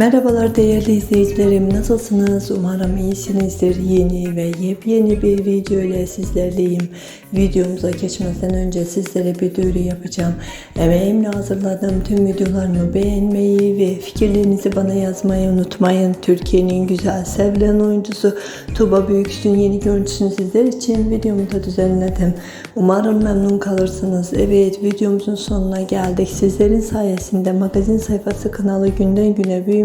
Merhabalar değerli izleyicilerim nasılsınız? Umarım iyisinizdir. Yeni ve yepyeni bir video ile sizlerleyim. Videomuza geçmeden önce sizlere bir duyuru yapacağım. Emeğimle hazırladığım tüm videolarımı beğenmeyi ve fikirlerinizi bana yazmayı unutmayın. Türkiye'nin güzel sevilen oyuncusu Tuba Büyüksün yeni görüntüsünü sizler için videomu düzenledim. Umarım memnun kalırsınız. Evet videomuzun sonuna geldik. Sizlerin sayesinde magazin sayfası kanalı günden güne